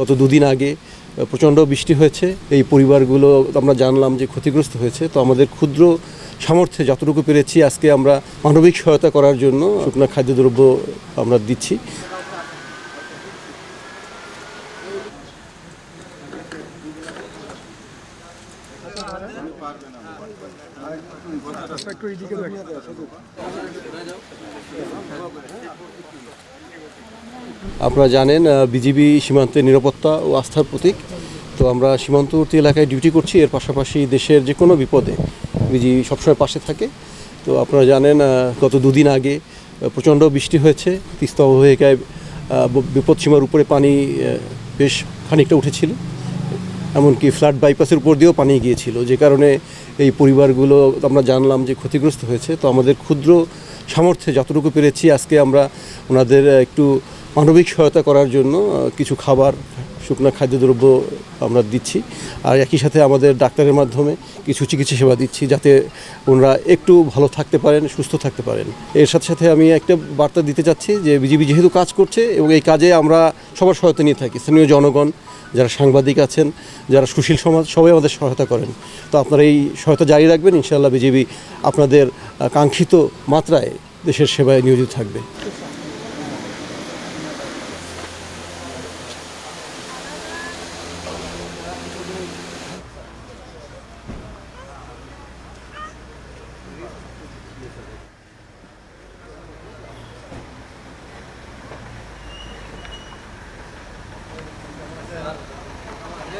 গত দুদিন আগে প্রচণ্ড বৃষ্টি হয়েছে। এই পরিবারগুলো, আমরা জানলাম যে ক্ষতিগ্রস্ত হয়েছে। তো আমাদের ক্ষুদ্র সামর্থ্যে যতটুকু পেরেছি, আজকে আমরা মানবিক সহায়তা করার জন্য শুকনো খাদ্যদ্রব্য আমরা দিচ্ছি। আপনারা জানেন বিজিবি সীমান্তের নিরাপত্তা ও আস্থার প্রতীক। তো আমরা সীমান্তবর্তী এলাকায় ডিউটি করছি এর পাশাপাশি দেশের যে কোনো বিপদে বিজিবি সবসময় পাশে থাকে। তো আপনারা জানেন গত দুদিন আগে প্রচণ্ড বৃষ্টি হয়েছে তিস্তা অববাহিকায় আহ, ব- বিপদসীমার উপরে পানি বেশ খানিকটা উঠেছিল। এমনকি ফ্লাড বাইপাসের উপর দিয়েও পানি গিয়েছিল যে কারণে এই পরিবারগুলো আমরা জানলাম যে ক্ষতিগ্রস্ত হয়েছে। তো আমাদের ক্ষুদ্র সামর্থ্যে যতটুকু পেরেছি আজকে আমরা ওনাদের একটু মানবিক সহায়তা করার জন্য কিছু খাবার, শুকনো খাদ্যদ্রব্য আমরা দিচ্ছি। আর একই সাথে আমাদের ডাক্তারের মাধ্যমে কিছু চিকিৎসা সেবা দিচ্ছি যাতে ওনারা একটু ভালো থাকতে পারেন, সুস্থ থাকতে পারেন। এর সাথে সাথে আমি একটা বার্তা দিতে চাচ্ছি যে, বিজিবি যেহেতু কাজ করছে এবং এই কাজে আমরা সবার সহায়তা নিয়ে থাকি, স্থানীয় জনগণ, যারা সাংবাদিক আছেন, যারা সুশীল সমাজ, সবাই আমাদের সহায়তা করেন। তো আপনারা এই সহায়তা জারি রাখবেন, ইনশাআল্লাহ বিজেপি আপনাদের কাঙ্ক্ষিত মাত্রায় দেশের সেবায় নিয়োজিত থাকবে।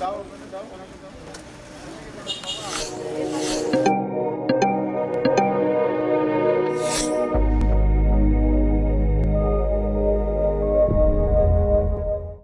দাও দাও